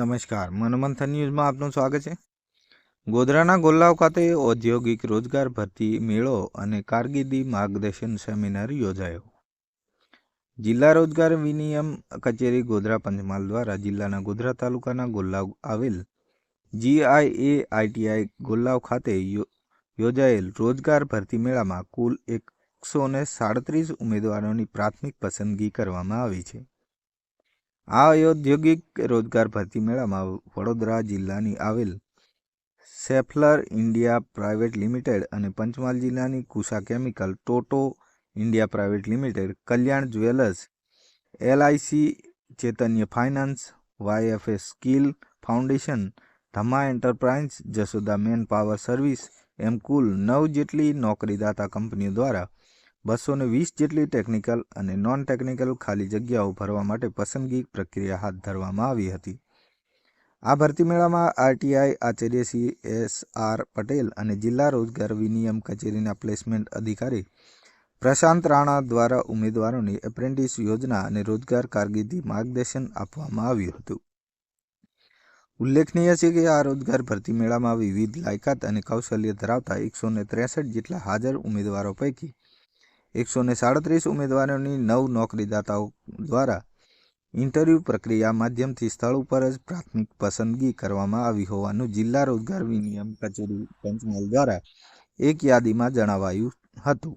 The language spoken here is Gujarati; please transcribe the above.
નમસ્કાર. મનમંથન ન્યૂઝમાં આપનું સ્વાગત છે. ગોધરાના ગોલ્લાવ ખાતે ઔદ્યોગિક રોજગાર ભરતી મેળો અને કારકિર્દી માર્ગદર્શન સેમિનાર યોજાયો. જિલ્લા રોજગાર વિનિયમ કચેરી ગોધરા પંચમહાલ દ્વારા જિલ્લાના ગોધરા તાલુકાના ગોલ્લાવ આવેલ જીઆઈએ આઈટીઆઈ ગોલ્લાવ ખાતે યોજાયેલ રોજગાર ભરતી મેળામાં કુલ એકસો ને સાડત્રીસ ઉમેદવારોની પ્રાથમિક પસંદગી કરવામાં આવી છે. આ ઔદ્યોગિક રોજગાર ભરતી મેળામાં વડોદરા જિલ્લાની આવેલ સેફલર ઇન્ડિયા પ્રાઇવેટ લિમિટેડ અને પંચમહાલ જિલ્લાની Kusha chemical Toto India private limited, Kalyan jewellers, LIC, Chaitanya finance YFA skill foundation, Dhama enterprise Jasoda man power service, એમ કુલ નવ જેટલી નોકરીદાતા કંપનીઓ દ્વારા બસો ને વીસ જેટલી ટેકનિકલ અને નોન ટેકનિકલ ખાલી જગ્યાઓ ભરવા માટે પસંદગી પ્રક્રિયા હાથ ધરવામાં આવી હતી. આ ભરતી મેળામાં RTI Acharya C S R Patel અને જિલ્લા રોજગાર વિનિયમ કચેરીના પ્લેસમેન્ટ અધિકારી પ્રશાંત રાણા દ્વારા ઉમેદવારોની એપ્રેન્ટિસ યોજના અને રોજગાર કારકિર્દી માર્ગદર્શન આપવામાં આવ્યું હતું. ઉલ્લેખનીય છે કે આ રોજગાર ભરતી મેળામાં વિવિધ લાયકાત અને કૌશલ્ય ધરાવતા એકસો ત્રેસઠ જેટલા હાજર ઉમેદવારો પૈકી એકસો ને સાડત્રીસ ઉમેદવારોની નવ નોકરીદાતાઓ દ્વારા ઇન્ટરવ્યૂ પ્રક્રિયા માધ્યમથી સ્થળ ઉપર જ પ્રાથમિક પસંદગી કરવામાં આવી હોવાનું જિલ્લા રોજગાર વિનિયમ કચેરી પંચમહાલ દ્વારા એક યાદીમાં જણાવાયું હતું.